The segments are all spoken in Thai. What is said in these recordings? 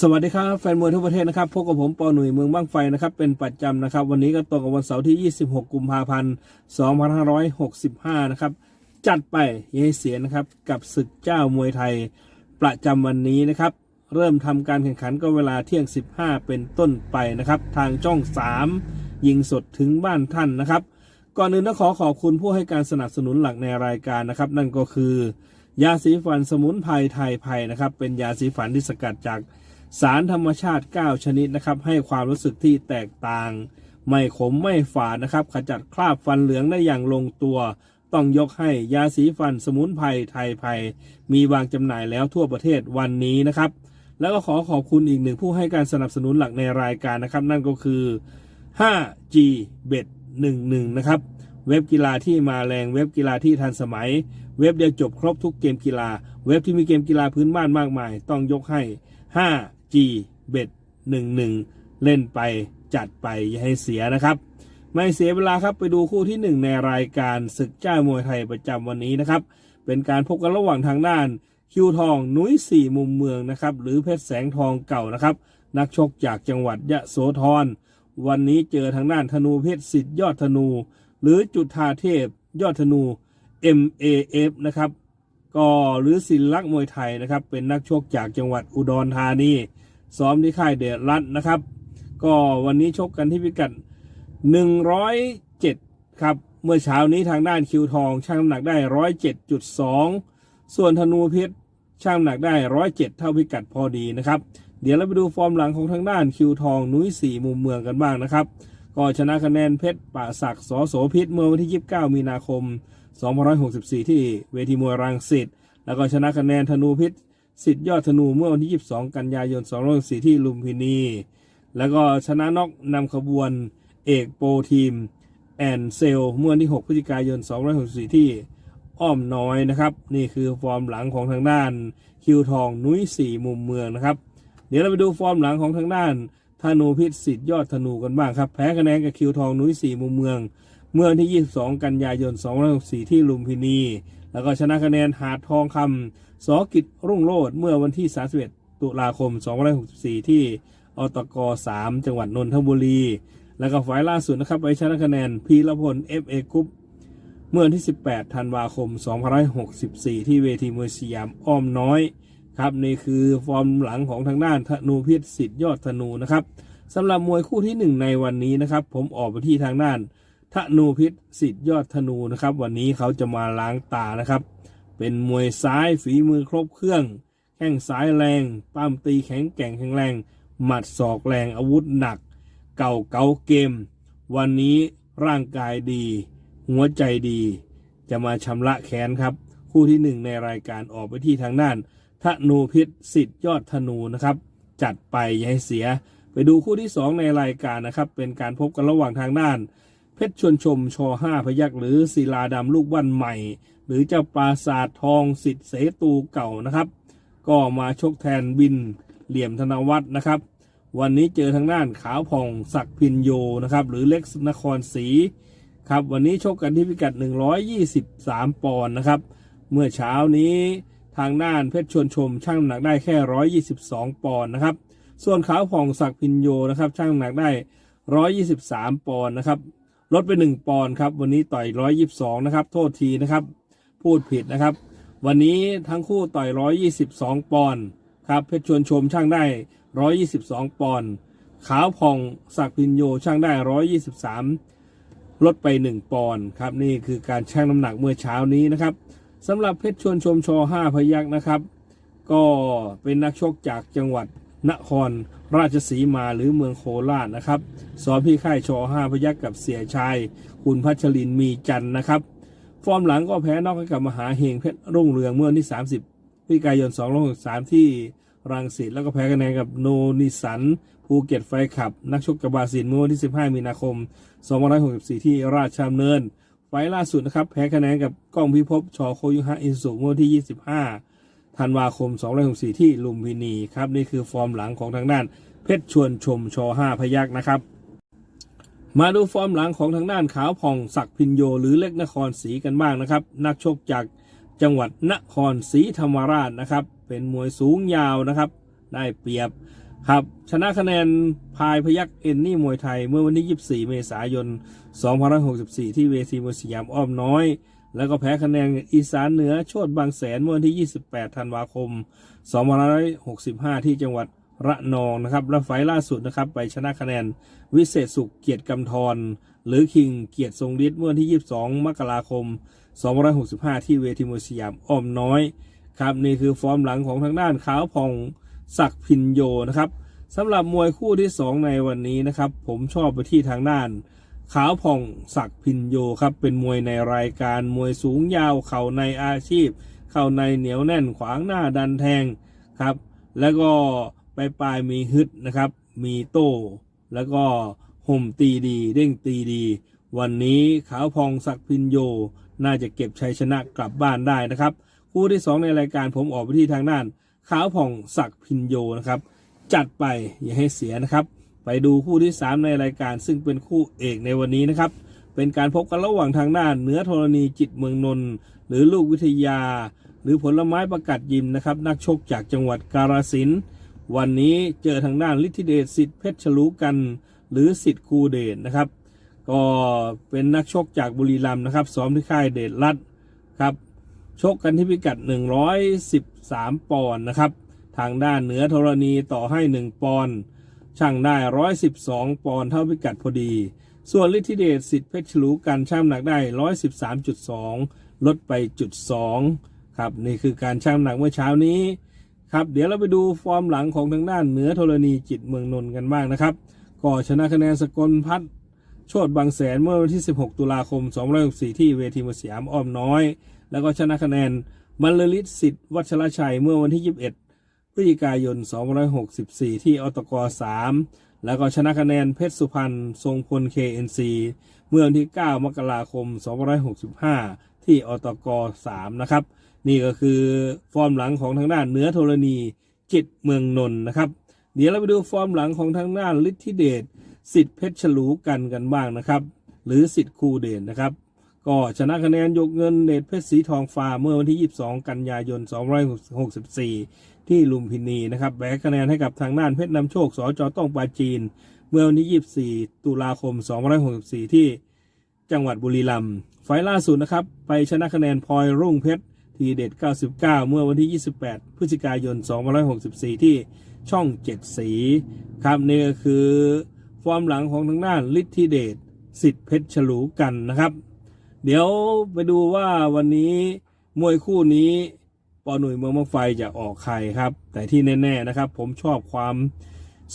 สวัสดีครับแฟนมวยทั่วประเทศนะครับพบกับผมปอหนุ่ยเมืองบ้างไฟนะครับเป็นประจำนะครับ วันนี้ก็ตรงกับวันเสาร์ที่ 26 กุมภาพันธ์2565 นะครับจัดไปอยังให้เสียนะครับกับศึกเจ้ามวยไทยประจำวันนี้นะครับ เริ่มทำการแข่งขันก็เวลาเที่ยง 15 เป็นต้นไปนะครับ ทางช่อง 3 ยิงสดถึงบ้านท่านนะครับ ก่อนอื่นต้องขอขอบคุณผู้ให้การสนับสนุนหลักในรายการนะครับ นั่นก็คือ ยาสีฟันสมุนไพรไทยไพรนะครับเป็นยาสีฟันที่สกัดจาก สารธรรมชาติ 9 ชนิดนะครับ ให้ความรู้สึกที่แตกต่าง ไม่ขมไม่ฝาดนะครับ ขจัดคราบฟันเหลืองได้อย่างลงตัว ต้องยกให้ยาสีฟันสมุนไพรไทยไพรมีวางจำหน่ายแล้วทั่วประเทศวันนี้นะครับ แล้วก็ขอขอบคุณอีกหนึ่งผู้ให้การสนับสนุนหลักในรายการนะครับ นั่นก็คือ 5G Bet 11 นะครับ เว็บกีฬาที่มาแรงเว็บกีฬาที่ทันสมัย เว็บเดียวจบครบทุกเกมกีฬา เว็บที่มีเกมกีฬาพื้นบ้านมากมาย ต้องยกให้ 5G Bet 11เล่นไปจัดไปอย่าให้เสียนะครับ ไม่เสียเวลาครับไปดูคู่ที่หนึ่งในรายการศึกเจ้ามวยไทยประจำวันนี้นะครับ เป็นการพบกันระหว่างทางด้านคิวทองนุ้ยสี่มุมเมืองนะครับหรือเพชรแสงทองเก่านะครับ นักชกจากจังหวัดยะโสธรวันนี้เจอทางด้านธนูเพชรสิทธิ์ยอดธนู หรือจุธาเทพ ยอดธนู MAF นะครับก็หรือศิลลักษ์มวยไทยนะครับ เป็นนักชกจากจังหวัดอุดรธานี ซ้อมที่ค่ายเดชรัตน์นะครับ ก็วันนี้ชกกันที่พิกัด 107 ครับ เมื่อเช้านี้ทางด้านคิวทองช่างน้ำหนักได้ 107.2 ส่วนธนูเพชรช่างน้ำหนักได้ 107 เท่าพิกัดพอดีนะครับ เดี๋ยวเราไปดูฟอร์มหลังของทางด้านคิวทองนุ้ยสี่มุมเมืองกันบ้างนะครับ ก็ชนะคะแนนเพชรป่าศักดิ์สอโสพิษเมื่อวันที่ 29 มีนาคม2564 ที่เวทีมวยรังสิตแล้วก็ชนะคะแนนธนูพิษ สิทธิ์ยอดธนูเมื่อวันที่ 22 กันยายน2564ที่ลุมพินี แล้วก็ชนะนอกนำขบวนเอกโปรทีมแอนเซลเมื่อวันที่ 6 พฤศจิกายน2564ที่อ้อมน้อยนะครับ นี่คือฟอร์มหลังของทางด้านคิวทองนุ้ยสี่มุมเมืองนะครับ เดี๋ยวเราไปดูฟอร์มหลังของทางด้านธนูพิษสิทธิ์ยอดธนูกันบ้างครับ แพ้คะแนนกับคิวทองนุ้ยสี่มุมเมือง เมื่อวันที่ 22 กันยายน2564ที่ลุมพินี แล้วก็ชนะคะแนนหาดทองคำ สอกิจรุ่งโรจน์เมื่อวันที่ 31 ตุลาคม 2564 ที่อตก 3 จังหวัดนนทบุรี แล้วก็ฝ่ายล่าสุดนะครับไปชนะคะแนนพีรพล FA กรุ๊ปเมื่อวันที่ 18 ธันวาคม 2564 ที่เวทีมวยสยามอ้อมน้อยครับนี่คือฟอร์มหลังของทางด้านธนูพิษสิทธิ์ยอดธนูนะครับสำหรับมวยคู่ที่หนึ่งในวันนี้นะครับ ผมออกไปที่ทางด้านธนูพิษสิทธิ์ยอดธนูนะครับ วันนี้เขาจะมาล้างตานะครับ เป็นมวยซ้ายฝีมือครบเครื่อง แข้งซ้ายแรงปั้มตีแข็งแกร่งแข็งแรง หมัดศอกแรงอาวุธหนัก เก่าเก่าเกม วันนี้ร่างกายดี หัวใจดี จะมาชำระแค้นครับ คู่ที่หนึ่งในรายการออกไปที่ทางด้านธนูพิษสิทธิ์ยอดธนูนะครับ จัดไปอย่าให้เสีย ไปดูคู่ที่สองในรายการนะครับ เป็นการพบกันระหว่างทางด้าน เพชรชวนชมชห้าพยักหรือศิลาดำลูกวันใหม่หรือเจ้าปราสาททองสิทธิ์เสตูเก่านะครับ ก็มาชกแทนบินเหลี่ยมธนวัฒน์นะครับ วันนี้เจอทางด้านขาวผ่องศักพินโยนะครับหรือเล็กนครศรีครับวันนี้ชกกันที่พิกัด 123 ปอนด์นะครับ เมื่อเช้านี้ทางด้านเพชรชวนชมช่างหนักได้แค่ 122 ปอนด์นะครับ ส่วนขาวผ่องศักพินโยนะครับช่างหนักได้ 123 ปอนด์นะครับลดไป 1 ปอนด์ครับวันนี้ต่อย 122 นะครับ โทษทีนะครับ พูดผิดนะครับ วันนี้ทั้งคู่ต่อย 122 ปอนด์ครับเพชรชวนชมช่างได้ 122 ปอนด์ขาวผ่องศักดิ์พินโยช่างได้ 123 ลดไป 1 ปอนด์ครับนี่คือการชั่งน้ำหนักเมื่อเช้านี้นะครับสำหรับเพชรชวนชมชอ5พยักนะครับ ก็เป็นนักชกจากจังหวัดนครราชสีมาหรือเมืองโคราชนะครับสอนพี่ค่ายชอ5พยักกับเสียชาย คุณพัชรินมีจันนะครับ ฟอร์มหลังก็แพ้นอกให้กับมหาเฮงเพชรรุ่งเรืองเมื่อวันที่ 30พฤศจิกายน2563 ที่รังสิตแล้วก็แพ้คะแนนกับโนนิสันภูเก็ตไฟขับ นักชกกบาสินเมื่อวันที่ 15 มีนาคม 2564 ที่ราชดำเนิน ไฟล์ล่าสุดนะครับ แพ้คะแนนกับก้องพิภพชอโคยุฮะอินสุเมื่อวันที่ 25 ธันวาคม 2564 ที่ลุมพินีครับ นี่คือฟอร์มหลังของทางด้านเพชรชวนชมชอ5พยักนะครับ มาดูฟอร์มหลังของทางด้านขาวผ่องศักพินโยหรือเล็กนครศรีกันบ้างนะครับ นักชกจากจังหวัดนครศรีธรรมราชนะครับ เป็นมวยสูงยาวนะครับ ได้เปรียบครับ ชนะคะแนนพายพยักเอ็นนี่มวยไทยเมื่อวันที่ 24 เมษายน 2564 ที่เวทีมวยสยามอ้อมน้อย แล้วก็แพ้คะแนนอีสานเหนือโชดบางแสนเมื่อวันที่ 28 ธันวาคม 2565 ที่จังหวัด ระนองนะครับและไฟล่าสุดนะครับไปชนะคะแนนวิเศษสุขเกียรติกำธรหรือคิงเกียรติทรงฤทธิ์เมื่อวันที่ 22 มกราคม 2565 ที่เวทีมวยสยามอ้อมน้อยครับนี่คือฟอร์มหลังของทางด้านขาวผ่องศักพินโยนะครับสำหรับมวยคู่ที่ 2 ในวันนี้นะครับ ผมชอบไปที่ทางด้าน ขาวผ่องศักพินโยครับเป็นมวยในรายการมวยสูงยาวเข่าในอาชีพ เข่าในเหนียวแน่นขวางหน้าดันแทงครับ แล้วก็ ปลายปลายมีฮึดนะครับ มีโต้ แล้วก็ห่มตีดีเด้งตีดี วันนี้ขาวพองศักพินโย น่าจะเก็บชัยชนะกลับบ้านได้นะครับ คู่ที่ 2 ในรายการผมออกไปที่ทางด้าน ขาวผ่องศักพินโยนะครับ จัดไปอย่าให้เสียนะครับ ไปดูคู่ที่ 3 ในรายการซึ่งเป็นคู่เอกในวันนี้นะครับ เป็นการพบกันระหว่างทางด้านเหนือธรณีจิตเมืองนนท์หรือลูกวิทยา หรือผลไม้ประกัดยิมนะครับ นักชกจากจังหวัดกาฬสินธุ์ วันนี้เจอทางด้านฤทธิเดชสิทธิ์เพชรฉลูกัน หรือสิทธิ์คูเดชนะครับ ก็เป็นนักชกจากบุรีรัมย์นะครับซ้อมที่ค่ายเดชรัตน์ครับชกกันที่พิกัด 113 ปอนด์นะครับ ทางด้านเหนือธรณีต่อให้ 1 ปอนด์ช่างได้ 112 ปอนด์เท่าพิกัดพอดี ส่วนฤทธิเดชสิทธิ์เพชรฉลูกันช่างหนักได้ 113.2 ลดไปจุด2ครับนี่คือการช่างหนักเมื่อเช้านี้ ครับเดี๋ยวเราไปดูฟอร์มหลังของทางด้านเหนือธรณีจิตเมืองนนท์กันบ้างนะครับก็ชนะคะแนนสกลพัฒน์โชดบางแสนเมื่อวันที่ 16 ตุลาคม 2564ที่เวทีมสยามอ้อมน้อย แล้วก็ชนะคะแนนมันเลลิตสิทธิ์วัชรชัยเมื่อวันที่ 21 พฤศจิกายน 2564 ที่อตก3แล้วก็ชนะคะแนนเพชรสุพรรณทรงพล KNC เมื่อวันที่ 9 มกราคม 2565 ที่อตก3นะครับ นี่ก็คือฟอร์มหลังของทางด้านเหนือธรณีจิตเมืองนนท์นะครับ เดี๋ยวเราไปดูฟอร์มหลังของทางด้านฤทธิเดชสิทธิ์เพชรฉลูกันกันบ้างนะครับ หรือสิทธิ์คูเดชนะครับ ก็ชนะคะแนนยกเงินเดชเพชรสีทองฟ้าเมื่อวันที่ 22 กันยายน 264 ที่ลุมพินีนะครับแบกคะแนนให้กับทางด้านเพชรนำโชคสจต้องปาจีน เมื่อวันที่ 24 ตุลาคม 264 ที่จังหวัดบุรีรัมย์ไฟล์ล่าสุดนะครับ ไปชนะคะแนนพลอยรุ่งเพชร ทีเด็ด 99 เมื่อวันที่ 28 พฤศจิกายน 2564 ที่ช่อง 7 สี ครับนี่ก็คือฟอร์มหลังของทางด้านฤทธิเดชสิทธิ์เพชรฉลูกันนะครับ เดี๋ยวไปดูว่าวันนี้มวยคู่นี้ปอหนุ่ยเมืองมังไฟจะออกใครครับ แต่ที่แน่ๆนะครับ ผมชอบความ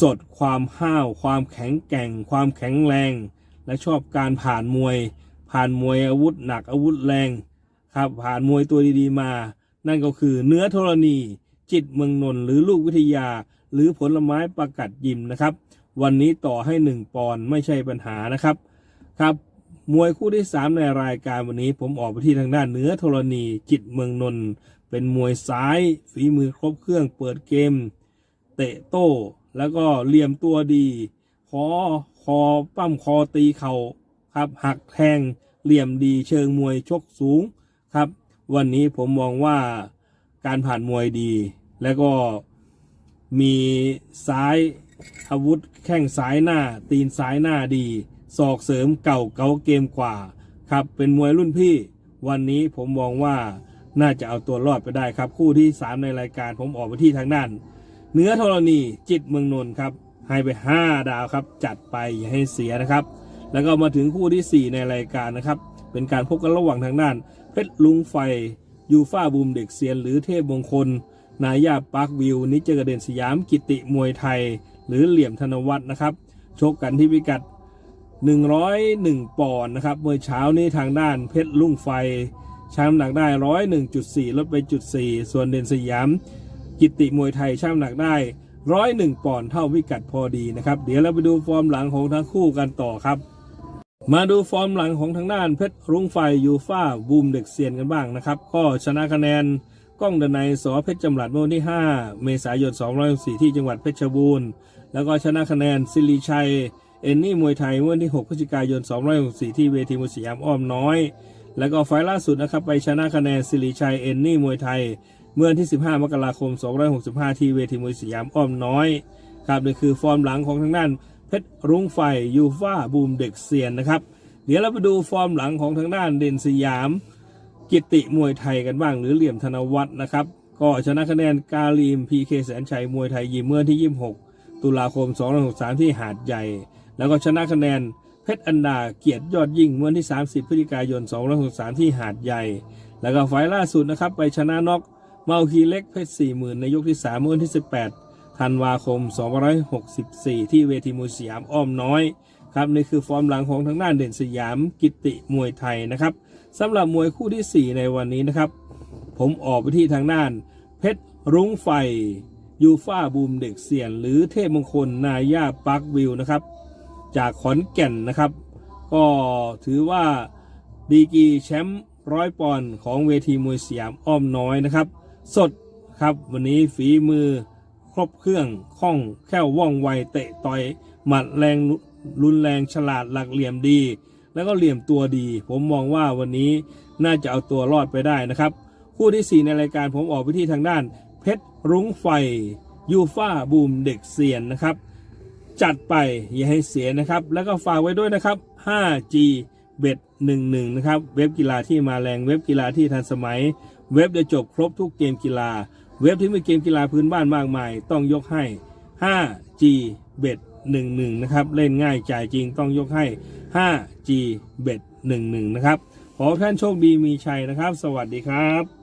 สดความห้าว ความแข็งแกร่ง ความแข็งแรง และชอบการผ่านมวย ผ่านมวยอาวุธหนักอาวุธแรง ครับผ่านมวยตัวดีๆมา นั่นก็คือเนื้อธรณี จิตเมืองนนหรือลูกวิทยา หรือผลไม้ประกัดยิมนะครับ วันนี้ต่อให้หนึ่งปอนด์ไม่ใช่ปัญหานะครับครับมวยคู่ที่ 3 ในรายการวันนี้ผมออกไปที่ทางด้านเนื้อธรณีจิตเมืองนนเป็นมวยซ้ายฝีมือครบเครื่องเปิดเกม เตะโต้ แล้วก็เหลี่ยมตัวดีคอคอปั้มคอตีเข่าครับหักแทงเหลี่ยมดีเชิงมวยชกสูง ครับ วันนี้ผมมองว่าการผ่านมวยดี แล้วก็มีซ้ายอาวุธแข้งซ้ายหน้า ตีนซ้ายหน้าดีศอกเสริมเก่าเก่าเกมกว่า ครับ เป็นมวยรุ่นพี่ วันนี้ผมมองว่าน่าจะเอาตัวรอดไปได้ครับ คู่ที่ 3 ในรายการผมออกไปที่ทางด้านเนื้อธรณีจิตเมืองนนท์ครับ ให้ไป 5 ดาวครับ จัดไปอย่าให้เสียนะครับ แล้วก็มาถึงคู่ทีสี่4 ในรายการนะครับ เป็นการพบกันระหว่างทางด้าน เพชรลุงไฟ ยูฟ่าบูมเด็กเซียน หรือเทพมงคล นายาปาร์ควิว นิจเกระเด็นสยามกิติมวยไทย หรือเหลี่ยมธนวัฒน์นะครับชกกันที่พิกัด 101 ปอนด์นะครับเมื่อเช้านี้ทางด้านเพชรลุ่งไฟช่างน้ำหนักได้ 101.4 ลดไปจุด4ส่วนเด่นสยาม กิติมวยไทยช่างน้ำหนักได้101ปอนด์เท่าพิกัดพอดีนะครับ เดี๋ยวเราไปดูฟอร์มหลังของทั้งคู่กันต่อครับ มาดูฟอร์มหลังของทางด้านเพชรรุ่งไฟยูฟ่าบูมเด็กเซียนกันบ้างนะครับ ก็ชนะคะแนนกล้องดนัยสอเพชรจำหลัดเมื่อวันที่ 5 เมษายน204ที่จังหวัดเพชรบูรณ์ แล้วก็ชนะคะแนนสิริชัย เอนนี่มวยไทยเมื่อวันที่ 6 พฤศจิกายน264ที่เวทีมวยสยามอ้อมน้อย แล้วก็ไฟล์ล่าสุดนะครับไปชนะคะแนนสิริชัยเอนนี่มวยไทย เมื่อวันที่ 15 มกราคม265ที่เวทีมวยสยามอ้อมน้อยครับนี่คือฟอร์มหลังของทางด้าน เพชรรุ้งไฟยูฟ่าบูมเด็กเซียนนะครับ เดี๋ยวเราไปดูฟอร์มหลังของทางด้านเด่นสยาม กิติมวยไทยกันบ้างหรือเหลี่ยมธนวัฒน์นะครับ ก็ชนะคะแนนกาลีมพีเคแสนชัยมวยไทยยิมเมื่อที่ 26 ตุลาคม 2563 ที่หาดใหญ่ แล้วก็ชนะคะแนนเพชรอันดาเกียรติยอดยิ่งเมื่อที่ 30 พฤศจิกายน 2563 ที่หาดใหญ่ แล้วก็ไฟล์ล่าสุดนะครับไปชนะน็อกเมาคีเล็กเพชร40,000 ในยกที่3เมื่อวันที่ 18 ธันวาคม 2564 ที่เวทีมวยสยามอ้อมน้อยครับนี่คือฟอร์มหลังของทางด้านเด่นสยามกิติมวยไทยนะครับสำหรับมวยคู่ที่ 4 ในวันนี้นะครับ ผมออกไปที่ทางด้าน เพชรรุ้งไฟยูฟ่าบูมเด็กเสียน หรือเทพมงคลนายาปักวิวนะครับ จากขอนแก่นนะครับ ก็ถือว่าดีกีแชมป์ร้อยปอนด์ของเวทีมวยสยามอ้อมน้อยนะครับ สดครับวันนี้ฝีมือ ครบเครื่องคล่องแคล่วว่องไวเตะต่อยหมัดแรงรุนแรงฉลาดหลักเหลี่ยมดี แล้วก็เหลี่ยมตัวดี ผมมองว่าวันนี้น่าจะเอาตัวรอดไปได้นะครับ คู่ที่ 4 ในรายการผมออกไปที่ทางด้าน เพชรรุ้งไฟยูฟ่าบูมเด็กเซียนนะครับ จัดไปอย่าให้เสียนะครับ แล้วก็ฝากไว้ด้วยนะครับ 5G เบ็ด11 นะครับ เว็บกีฬาที่มาแรงเว็บกีฬาที่ทันสมัย เว็บจะจบครบทุกเกมกีฬา เว็บที่มีเกมกีฬาพื้นบ้านมากมาย ต้องยกให้ 5G เบ็ด11 นะครับ เล่นง่ายจ่ายจริงต้องยกให้ 5G เบ็ด11 นะครับ ขอท่านโชคดีมีชัยนะครับ สวัสดีครับ